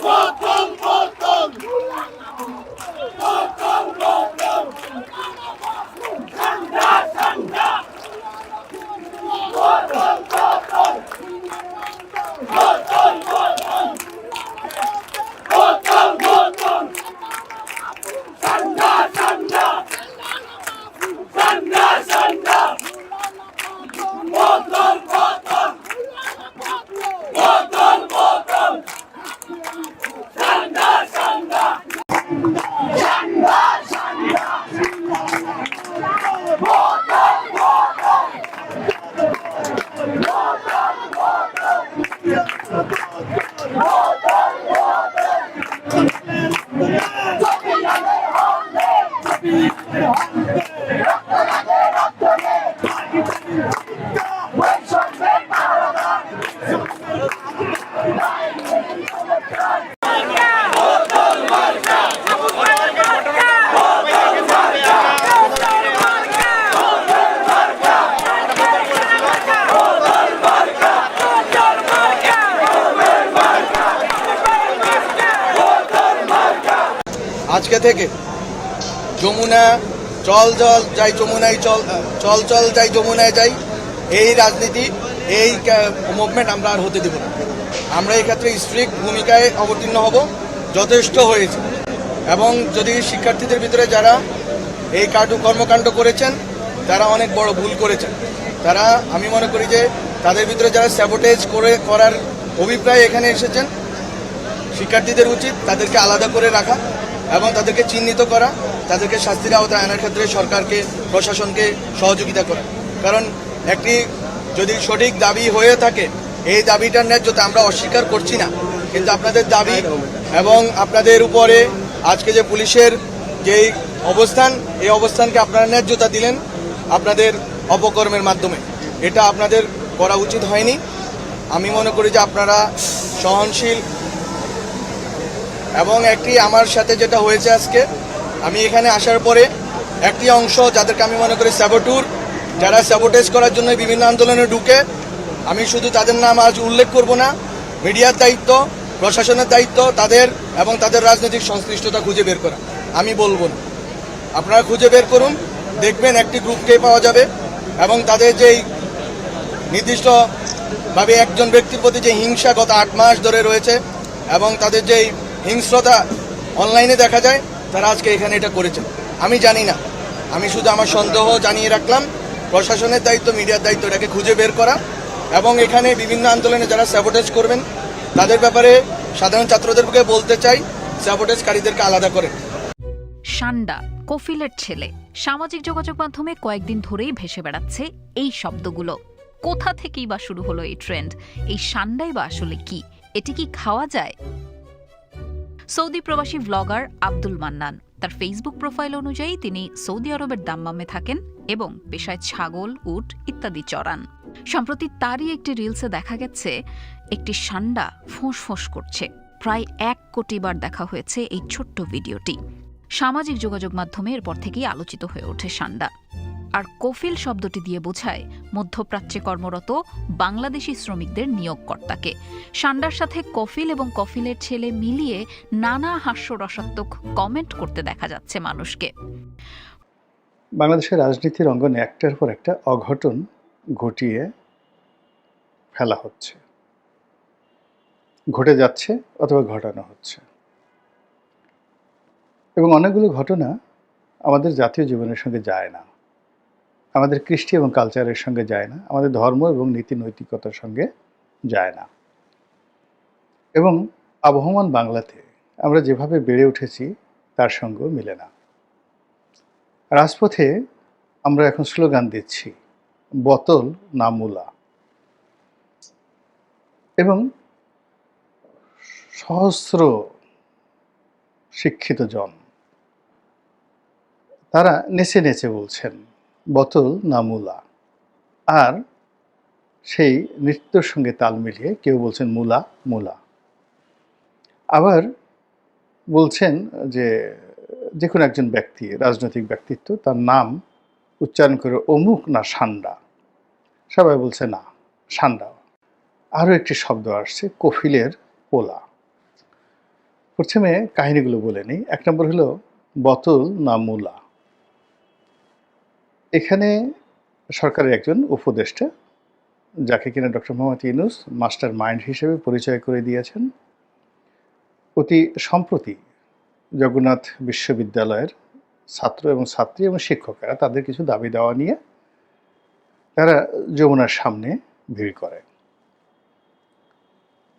Pop. আজকে থেকে যমুনা, চল, জল, যাই যমুনায় চল চল চল, যাই যমুনায় যাই, এই রাজনীতি, এই মুভমেন্ট আমরা আর হতে দেব না। আমরা এই ক্ষেত্রে স্ট্রিক্ট ভূমিকায় অবতীর্ণ হব, যথেষ্ট হয়েছে। এবং যদি শিক্ষার্থীদের ভিতরে যারা এই কাটু কর্মকাণ্ড করেছেন, তারা অনেক বড় ভুল করেছেন। তারা, আমি মনে করি যে তাদের ভিতরে যারা স্যাবোটেজ করে, করার অভিপ্রায় এখানে এসেছেন, শিক্ষার্থীদের উচিত তাদেরকে আলাদা করে রাখা। এবং তাদেরকে চিহ্নিত করা, তাদেরকে শাস্তির আওতায় আনার ক্ষেত্রে সরকারকে, প্রশাসনকে সহযোগিতা করা। কারণ একটি যদি সঠিক দাবি হয়ে থাকে, এই দাবিটার ন্যায্যতা আমরা অস্বীকার করছি না। কিন্তু আপনাদের দাবি এবং আপনাদের উপরে আজকে যে পুলিশের যেই অবস্থান, এই অবস্থানকে আপনারা ন্যায্যতা দিলেন আপনাদের অপকর্মের মাধ্যমে। এটা আপনাদের করা উচিত হয়নি। আমি মনে করি যে আপনারা সহনশীল এবং একটি আমার সাথে যেটা হয়েছে আজকে, আমি এখানে আসার পরে একটি অংশ যাদেরকে আমি মনে করি স্যাবোটুর যারা স্যাবোটেজ করার জন্য বিভিন্ন আন্দোলনে ঢুকে, আমি শুধু তাদের নাম আজ উল্লেখ করব না, মিডিয়ার দায়িত্ব, প্রশাসনের দায়িত্ব, তাদের এবং তাদের রাজনৈতিক সংশ্লিষ্টতা খুঁজে বের করা। আমি বলব না। আপনারা খুঁজে বের করুন, দেখবেন একটি গ্রুপকে পাওয়া যাবে এবং তাদের যেই নির্দিষ্টভাবে একজন ব্যক্তির প্রতি যে হিংসা গত আট মাস ধরে রয়েছে এবং তাদের যেই হিংস্রতা অনলাইনে দেখা যায়, তারা আজকে এখানে এটা করেছে। আমি জানি না। আমি শুধু আমার সন্দেহ জানিয়ে রাখলাম, প্রশাসনের দায়িত্ব, মিডিয়ার দায়িত্ব, এটাকে খুঁজে বের করা এবং এখানে বিভিন্ন আন্দোলনে যারা স্যাবোটেজ করবেন, তাদের ব্যাপারে সাধারণ ছাত্রদেরকে বলতে চাই স্যাবোটেজকারীদেরকে আলাদা করে সান্ডা, কফিলের ছেলে, সামাজিক যোগাযোগ মাধ্যমে কয়েকদিন ধরেই ভেসে বেড়াচ্ছে এই শব্দগুলো। কোথা থেকেই বা শুরু হলো এই ট্রেন্ড এই সান্ডাই বা আসলে কি? এটি কি খাওয়া যায়? সৌদি প্রবাসী ব্লগার আব্দুল মান্নান। তার ফেসবুক প্রোফাইল অনুযায়ী তিনি সৌদি আরবের দাম্মামে থাকেন এবং পেশায় ছাগল, উট ইত্যাদি চড়ান। সম্প্রতি তারই একটি রিলসে দেখা গেছে, একটি সান্ডা ফোঁস ফোঁস করছে। প্রায় এক কোটি বার দেখা হয়েছে এই ছোট্ট ভিডিওটি। সামাজিক যোগাযোগ মাধ্যমে এরপর থেকেই আলোচিত হয়ে ওঠে সান্ডা। আর কফিল শব্দটি দিয়ে বোঝায় মধ্যপ্রাচ্যে কর্মরত বাংলাদেশি শ্রমিকদের নিয়োগকর্তাকে। সান্ডার সাথে কফিল এবং কফিলের ছেলে মিলিয়ে নানা হাস্যরসাত্মক কমেন্ট করতে দেখা যাচ্ছে মানুষকে। বাংলাদেশের রাজনীতির অঙ্গনে একটার পর একটা অঘটন ঘটিয়ে ফেলা হচ্ছে। ঘটে যাচ্ছে অথবা ঘটানো হচ্ছে। এবং অনেকগুলো ঘটনা আমাদের জাতীয় জীবনের সঙ্গে যায় না। আমাদের কৃষ্টি এবং কালচারের সঙ্গে যায় না, আমাদের ধর্ম এবং নীতি নৈতিকতার সঙ্গে যায় না। এবং আবহমান বাংলাতে আমরা যেভাবে বেড়ে উঠেছি, তার সঙ্গেও মিলে না। রাজপথে আমরা এখন স্লোগান দিচ্ছি, বোতল না মূলা। এবং সহস্র শিক্ষিত জন, তারা নেচে নেচে বলছেন বোতল না মূলা আর সেই নৃত্যর সঙ্গে তাল মিলিয়ে কেউ বলছেন মূলা মূলা। আবার বলছেন যে যে কোনো একজন ব্যক্তি, রাজনৈতিক ব্যক্তিত্ব, তার নাম উচ্চারণ করে অমুক না সান্ডা। সবাই বলছে না, সান্ডা। আরও একটি শব্দ আসছে, কফিলের পোলা। প্রথমে কাহিনীগুলো বলে নিই। এক নম্বর হলো, বোতল না মূলা এখানে সরকারের একজন উপদেষ্টা, যাকে কিনা doctor Mohammad Yunus mastermind হিসেবে পরিচয় করে দিয়েছেন। অতি সম্প্রতি জগন্নাথ বিশ্ববিদ্যালয়ের ছাত্র এবং ছাত্রী এবং শিক্ষকেরা তাদের কিছু দাবি দেওয়া নিয়ে তারা যমুনার সামনে ভিড় করে।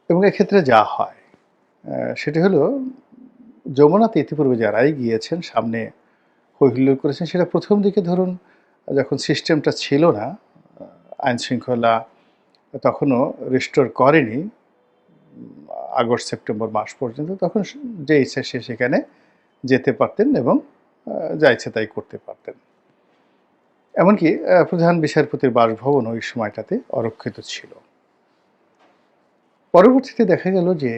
এবং এক্ষেত্রে যা হয় সেটি হলো যমুনাতে ইতিপূর্বে যারাই গিয়েছেন, সামনে হৈহুল্লোড় করেছেন, সেটা প্রথম দিকে ধরুন যখন সিস্টেমটা ছিল না, আইন শৃঙ্খলা তখনও রিস্টোর করেনি, আগস্ট, সেপ্টেম্বর মাস পর্যন্ত, তখন যে ইচ্ছা সে সেখানে যেতে পারতেন এবং যা ইচ্ছে তাই করতে পারতেন। এমনকি প্রধান বিচারপতির বাসভবন ওই সময়টাতে অরক্ষিত ছিল। পরবর্তীতে দেখা গেল যে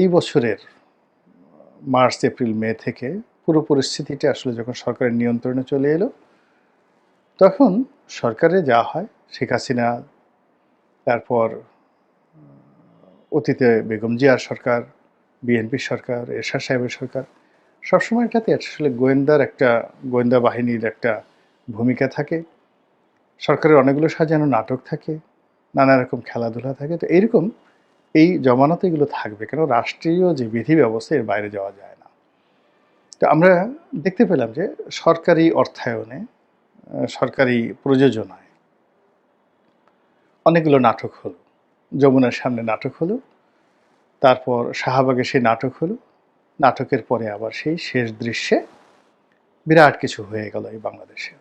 এই বছরের মার্চ, এপ্রিল, মে থেকে পুরো পরিস্থিতিটা আসলে যখন সরকারের নিয়ন্ত্রণে চলে এলো তখন সরকারে যা হয়, শেখ হাসিনা, তারপর অতীতে বেগম জিয়ার সরকার, বিএনপি সরকার, এরশাদ সাহেবের সরকার, সবসময় এটাতে আসলে গোয়েন্দার একটা, গোয়েন্দা বাহিনীর একটা ভূমিকা থাকে। সরকারের অনেকগুলো সাজানো নাটক থাকে, নানা রকম খেলাধুলা থাকে। তো এইরকম এই জমানাতে এগুলো থাকবে কেন? রাষ্ট্রীয় যে বিধি ব্যবস্থা, এর বাইরে যাওয়া যায় না। তো আমরা দেখতে পেলাম যে সরকারি অর্থায়নে সরকারি প্রযোজনায়। অনেকগুলো নাটক হলো। যমুনার সামনে নাটক হলো, তারপর শাহবাগে সেই নাটক হলো, নাটকের পরে আবার সেই শেষ দৃশ্যে বিরাট কিছু হয়ে গেল এই বাংলাদেশে।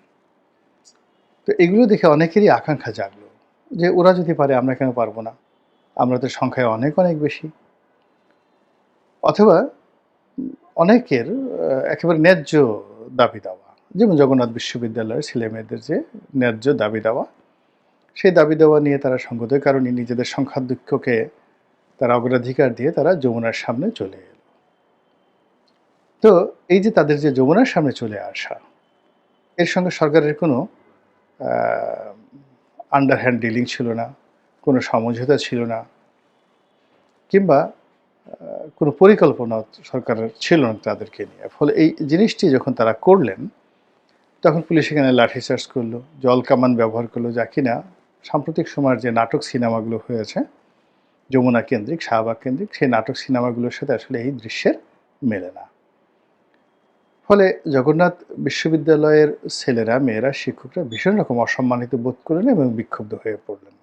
তো এগুলো দেখে অনেকেরই আকাঙ্ক্ষা জাগলো যে ওরা যদি পারে আমরা কেন পারব না? আমরা তো সংখ্যায় অনেক অনেক বেশি। অথবা অনেকের একেবারে ন্যায্য দাবি দেওয়া। যেমন জগন্নাথ বিশ্ববিদ্যালয়ের ছেলে মেয়েদের যে ন্যায্য দাবি দেওয়া, সেই দাবি দেওয়া নিয়ে তারা সঙ্গতের কারণে নিজেদের সংখ্যাধিক্যকে তারা অগ্রাধিকার দিয়ে তারা যমুনার সামনে চলে এলো। তো এই যে তাদের যে যমুনার সামনে চলে আসা, এর সঙ্গে সরকারের কোনো আন্ডারহ্যান্ড ডিলিং ছিল না, কোনো সমঝোতা ছিল না, কিংবা কোনো পরিকল্পনা সরকারের ছিল না তাদেরকে নিয়ে। ফলে এই জিনিসটি যখন তারা করলেন তখন পুলিশ এখানে লাঠিচার্জ করল, জল কামান ব্যবহার করল যা কিনা সাম্প্রতিক সময়ের যে নাটক সিনেমাগুলো হয়েছে, যমুনা কেন্দ্রিক, শাহবাগ কেন্দ্রিক, সেই নাটক সিনেমাগুলোর সাথে আসলে এই দৃশ্যের মেলে না। ফলে জগন্নাথ বিশ্ববিদ্যালয়ের ছেলেরা, মেয়েরা, শিক্ষকরা ভীষণ রকম অসম্মানিত বোধ করলেন এবং বিক্ষুব্ধ হয়ে পড়লেন।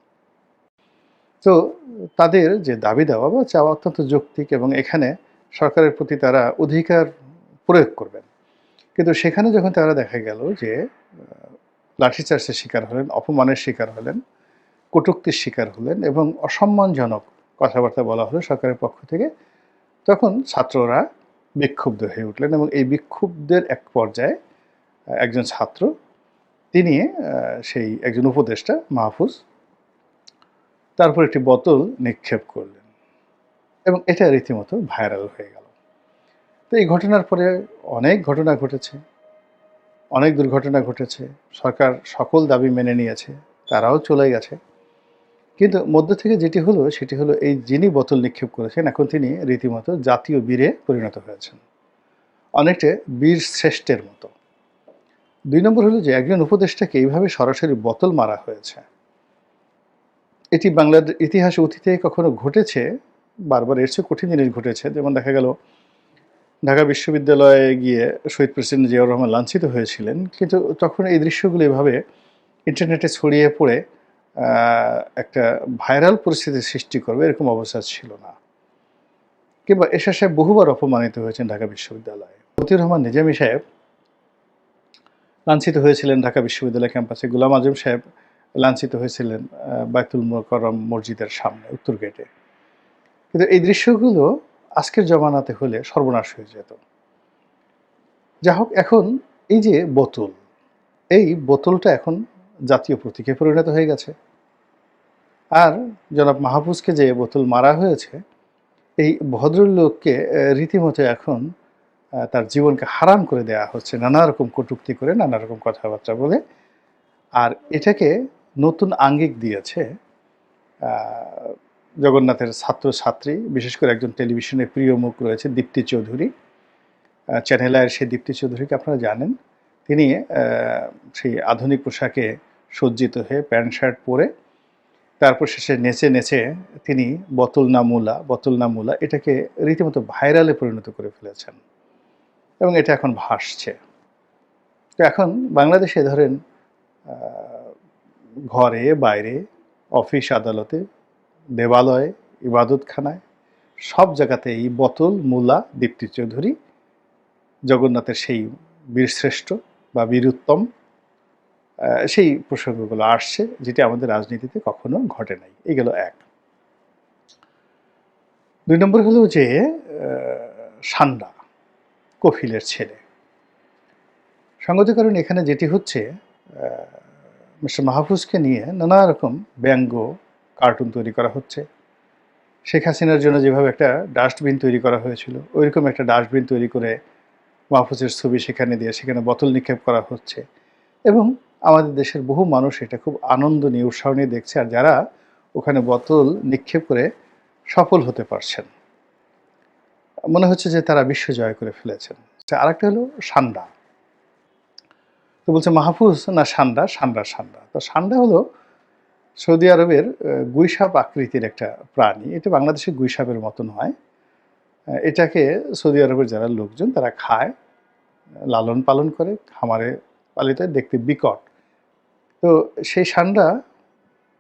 তো তাদের যে দাবি দেওয়া বা চাওয়া অত্যন্ত যৌক্তিক এবং এখানে সরকারের প্রতি তারা অধিকার প্রয়োগ করবেন। কিন্তু সেখানে যখন তারা দেখা গেল যে লাঠিচার্জের শিকার হলেন, অপমানের শিকার হলেন, কটুক্তির শিকার হলেন এবং অসম্মানজনক কথাবার্তা বলা হলো সরকারের পক্ষ থেকে, তখন ছাত্ররা বিক্ষুব্ধ হয়ে উঠলেন এবং এই বিক্ষুব্ধের এক পর্যায়ে একজন ছাত্র, তিনি সেই একজন উপদেষ্টা, মাহফুজ তারপর একটি বোতল নিক্ষেপ করলেন এবং এটা রীতিমতো ভাইরাল হয়ে গেল। এই ঘটনার পরে অনেক ঘটনা ঘটেছে। অনেক দুর্ঘটনা ঘটেছে। সরকার সকল দাবি মেনে নিয়েছে। তারাও চলে গেছে। কিন্তু মধ্য থেকে যেটি হলো, সেটি হলো এই যিনি বোতল নিক্ষেপ করেছেন, এখন তিনি রীতিমতো জাতীয় বীরে পরিণত হয়েছেন। অনেকটা বীর শ্রেষ্ঠের মতো। দুই নম্বর হলো যে, একজন উপদেষ্টাকে এইভাবে সরাসরি বোতল মারা হয়েছে। এটি বাংলার ইতিহাসে অতীতে কখনো ঘটেছে? বারবার এর চেয়ে কঠিন জিনিস ঘটেছে। যেমন দেখা গেল ঢাকা বিশ্ববিদ্যালয়ে গিয়ে শহীদ প্রেসিডেন্ট জিয়াউর রহমান লাঞ্ছিত হয়েছিলেন কিন্তু তখন এই দৃশ্যগুলো এভাবে ইন্টারনেটে ছড়িয়ে পড়ে একটা ভাইরাল পরিস্থিতির সৃষ্টি করবে এরকম অবস্থা ছিল না। কিংবা এশা সাহেব বহুবার অপমানিত হয়েছেন ঢাকা বিশ্ববিদ্যালয়ে। মতিউর রহমান নিজামী সাহেব লাঞ্ছিত হয়েছিলেন ঢাকা বিশ্ববিদ্যালয় ক্যাম্পাসে গুলাম আজম সাহেব লাঞ্ছিত হয়েছিলেন আহ, বাইতুল মোকরম মসজিদের সামনে উত্তর গেটে কিন্তু এই দৃশ্যগুলো আজকের জমানাতে হলে সর্বনাশ হয়ে যেত। যা হোক এখন এই যে বোতল, এই বোতলটা এখন জাতীয় প্রতীকে পরিণত হয়ে গেছে। আর জনাব মাহফুজকে যে বোতল মারা হয়েছে, এই ভদ্রলোককে রীতিমতো এখন তার জীবনকে হারাম করে দেওয়া হচ্ছে, নানা রকম কটূক্তি করে, নানা রকম কথাবার্তা বলে। আর এটাকে নতুন আঙ্গিক দিয়েছে জগন্নাথের ছাত্রছাত্রী, বিশেষ করে একজন টেলিভিশনের প্রিয় মুখ রয়েছে দীপ্তি চৌধুরী। চ্যানেল আয়ের সেই দীপ্তি চৌধুরীকে আপনারা জানেন। তিনি সেই আধুনিক পোশাকে সজ্জিত হয়ে প্যান্ট, শার্ট পরে, তারপর শেষে নেচে নেচে তিনি বোতল না বোতল না এটাকে রীতিমতো ভাইরালে পরিণত করে ফেলেছেন এবং এটা এখন ভাসছে। তো এখন বাংলাদেশে ধরেন ঘরে, বাইরে, অফিস, আদালতে দেবালয়ে, ইবাদতখানায়, সব জায়গাতে এই বোতল, মূলা, দীপ্তি চৌধুরী, জগন্নাথের সেই বীরশ্রেষ্ঠ বা বীরুত্তম সেই প্রসঙ্গগুলো আসছে যেটি আমাদের রাজনীতিতে কখনো ঘটে নাই। এই গেল এক। দুই নম্বর হলো যে সান্ডা, কফিলের ছেলে। সঙ্গত কারণ এখানে যেটি হচ্ছে মিস্টার মাহফুজকে নিয়ে নানা রকম ব্যঙ্গ কার্টুন তৈরি করা হচ্ছে। শেখ হাসিনার জন্য যেভাবে একটা ডাস্টবিন তৈরি করা হয়েছিল, ওইরকম একটা ডাস্টবিন তৈরি করে মাহফুজের ছবি সেখানে দিয়ে সেখানে বোতল নিক্ষেপ করা হচ্ছে। এবং আমাদের দেশের বহু মানুষ এটা খুব আনন্দ নিয়ে উৎসাহ নিয়ে দেখছে, আর যারা ওখানে বোতল নিক্ষেপ করে সফল হতে পারছেন। মনে হচ্ছে যে তারা বিশ্ব জয় করে ফেলেছেন। আর একটা হলো সান্ডা। তো বলছে মাহফুজ না সান্ডা? সান্ডা সান্ডা। তো সান্ডা হলো সৌদি আরবের গুইসাপ আকৃতির একটা প্রাণী। এটা বাংলাদেশে গুইসাপের মতন হয় এটাকে সৌদি আরবের যারা লোকজন, তারা খায়, লালন পালন করে, খামারে পালিত দেখতে বিকট। তো সেই সান্ডা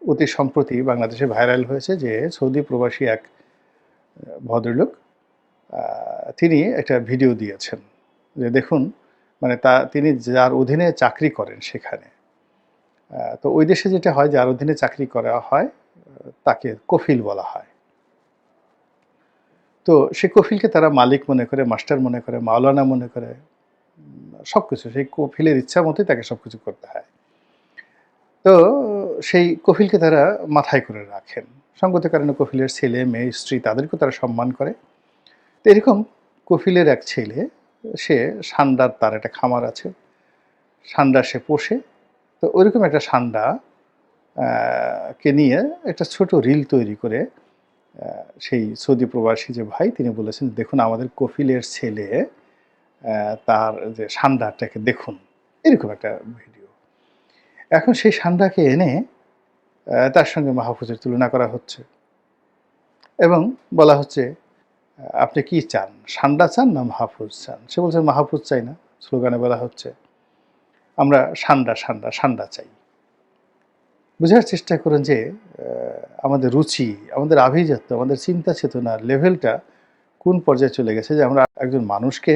অতি সম্প্রতি বাংলাদেশে ভাইরাল হয়েছে যে সৌদি প্রবাসী এক ভদ্রলোক তিনি একটা ভিডিও দিয়েছেন। যে দেখুন মানে তা, তিনি যার অধীনে চাকরি করেন সেখানে। তো ওই দেশে যেটা হয় যার অধীনে চাকরি করা হয়, তাকে কফিল বলা হয়। তো সে কফিলকে তারা মালিক মনে করে, মাস্টার মনে করে, মাওলানা মনে করে সব কিছু সেই কফিলের ইচ্ছা মতোই তাকে সব কিছু করতে হয়। তো সেই কফিলকে তারা মাথায় করে রাখেন। সঙ্গত কারণে কফিলের ছেলে, মেয়ে, স্ত্রী তাদেরকেও তারা সম্মান করে। তো এরকম কফিলের এক ছেলে, সে সান্ডার, তার একটা খামার আছে। সান্ডা সে পোষে। তো ওইরকম একটা সান্ডা কে নিয়ে একটা ছোট রিল তৈরি করে সেই সৌদি প্রবাসী যে ভাই, তিনি বলেছেন, দেখুন, আমাদের কফিলের ছেলে তার যে সান্ডাটাকে দেখুন। এরকম একটা ভিডিও। এখন সেই সান্ডাকে এনে তার সঙ্গে মাহফুজের তুলনা করা হচ্ছে। এবং বলা হচ্ছে, আপনি কি চান? সান্ডা চান না মাহফুজ চান? সে বলছে, মাহফুজ চাই না। স্লোগানে বলা হচ্ছে। আমরা সান্ডা সান্ডা সান্ডা চাই। বোঝার চেষ্টা করেন যে আমাদের রুচি, আমাদের আভিজাত্য, আমাদের চিন্তা চেতনার লেভেলটা কোন পর্যায়ে চলে গেছে যে আমরা একজন মানুষকে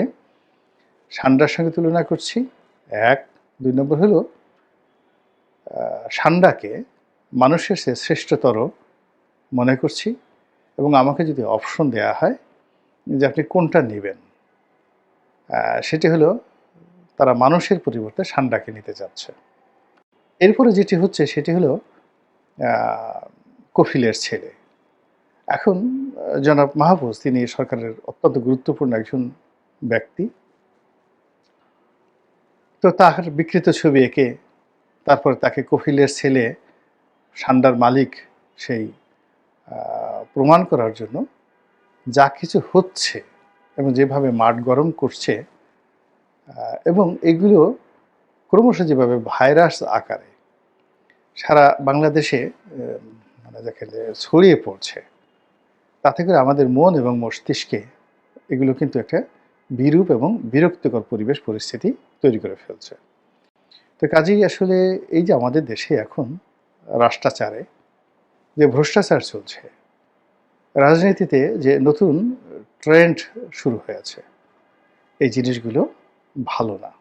সান্ডার সঙ্গে তুলনা করছি? এক। দুই নম্বর হলো সান্ডাকে মানুষের সে শ্রেষ্ঠতর মনে করছি এবং আমাকে যদি অপশন দেয়া হয় যে আপনি কোনটা নেবেন? সেটি হলো তারা মানুষের পরিবর্তে সান্ডাকে নিতে যাচ্ছে। এরপরে যেটি হচ্ছে সেটি হলো কফিলের ছেলে। এখন জনাব মাহফুজ, তিনি সরকারের অত্যন্ত গুরুত্বপূর্ণ একজন ব্যক্তি। তো তার বিকৃত ছবি এঁকে তারপর তাকে কফিলের ছেলে, সান্ডার মালিক সেই প্রমাণ করার জন্য যা কিছু হচ্ছে এবং যেভাবে মাঠ গরম করছে এবং এগুলো ক্রমশ যেভাবে ভাইরাস আকারে সারা বাংলাদেশে মানে যাকে ছড়িয়ে পড়ছে, তাতে করে আমাদের মন এবং মস্তিষ্কে এগুলো কিন্তু একটা বিরূপ এবং বিরক্তিকর পরিবেশ, পরিস্থিতি তৈরি করে ফেলছে। তো কাজেই আসলে এই যে আমাদের দেশে এখন রাষ্ট্রাচারে যে ভ্রষ্টাচার চলছে, রাজনীতিতে যে নতুন ট্রেন্ড শুরু হয়েছে, এই জিনিসগুলো ভালো না।